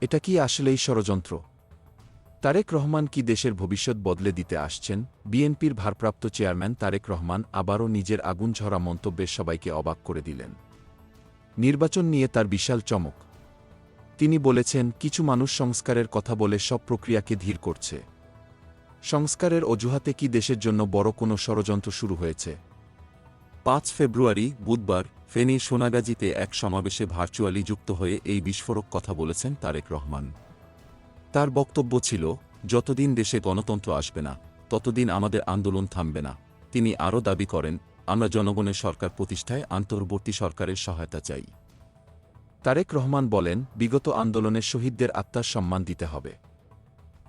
এটা কি আসলেই ষড়যন্ত্র? তারেক রহমান কি দেশের ভবিষ্যৎ বদলে দিতে আসছেন? বিএনপির ভারপ্রাপ্ত চেয়ারম্যান তারেক রহমান আবারও নিজের আগুন ঝরা মন্তব্যের সবাইকে অবাক করে দিলেন। নির্বাচন নিয়ে তার বিশাল চমক। তিনি বলেছেন, কিছু মানুষ সংস্কারের কথা বলে সব প্রক্রিয়াকে ধীর করছে। সংস্কারের অজুহাতে কি দেশের জন্য বড় কোনো ষড়যন্ত্র শুরু হয়েছে? পাঁচ ফেব্রুয়ারি, বুধবার ফেনীর সোনাগাজীতে এক সমাবেশে ভার্চুয়ালি যুক্ত হয়ে এই বিস্ফোরক কথা বলেছেন তারেক রহমান। তার বক্তব্য ছিল, যতদিন দেশে গণতন্ত্র আসবে না, ততদিন আমাদের আন্দোলন থামবে না। তিনি আরও দাবি করেন, আমরা জনগণের সরকার প্রতিষ্ঠায় আন্তর্বর্তী সরকারের সহায়তা চাই। তারেক রহমান বলেন, বিগত আন্দোলনের শহীদদের আত্মার সম্মান দিতে হবে।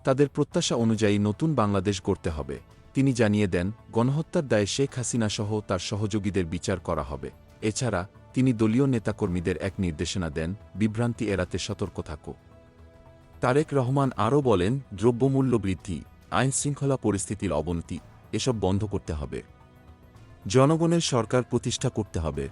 তাদের প্রত্যাশা অনুযায়ী নতুন বাংলাদেশ গড়তে হবে। তিনি জানিয়ে দেন, গণহত্যার দায়ে শেখ হাসিনা সহ তার সহযোগীদের বিচার করা হবে। এছাড়া, তিনি দলীয় নেতাকর্মীদের এক নির্দেশনা দেন, বিভ্রান্তি এড়াতে সতর্ক থাকো। তারেক রহমান আরও বলেন, দ্রব্যমূল্য বৃদ্ধি আইনশৃঙ্খলা পরিস্থিতির অবনতি, এসব বন্ধ করতে হবে। জনগণের সরকার প্রতিষ্ঠা করতে হবে।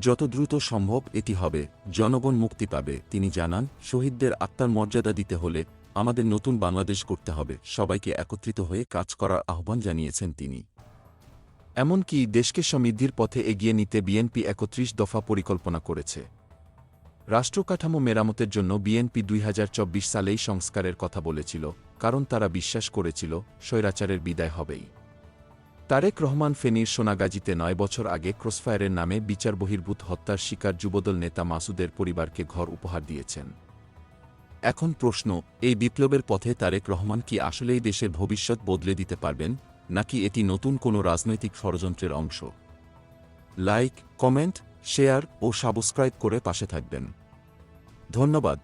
যত দ্রুত সম্ভব এটি হবে, জনগণ মুক্তি পাবে, তিনি জানান, শহীদদের আত্মার মর্যাদা দিতে হলে আমাদের নতুন বাংলাদেশ করতে হবে। সবাইকে একত্রিত হয়ে কাজ করার আহ্বান জানিয়েছেন তিনি। এমনকি দেশকে সমৃদ্ধির পথে এগিয়ে নিতে বিএনপি একত্রিশ দফা পরিকল্পনা করেছে। রাষ্ট্রকাঠামো মেরামতের জন্য বিএনপি দুই হাজার চব্বিশ সালেই সংস্কারের কথা বলেছিল, কারণ তারা বিশ্বাস করেছিল, স্বৈরাচারের বিদায় হবেই। তারেক রহমান ফেনীর সোনাগাজীতে নয় বছর আগে ক্রসফায়ারের নামে বিচার বহির্ভূত হত্যার শিকার যুবদল নেতা মাসুদের পরিবারকে ঘর উপহার দিয়েছেন। এখন প্রশ্ন, এই বিপ্লবের পথে তারেক রহমান কি আসলেই দেশের ভবিষ্যৎ বদলে দিতে পারবেন, নাকি এটি নতুন কোনো রাজনৈতিক ষড়যন্ত্রের অংশ? লাইক কমেন্ট শেয়ার ও সাবস্ক্রাইব করে পাশে থাকবেন। ধন্যবাদ।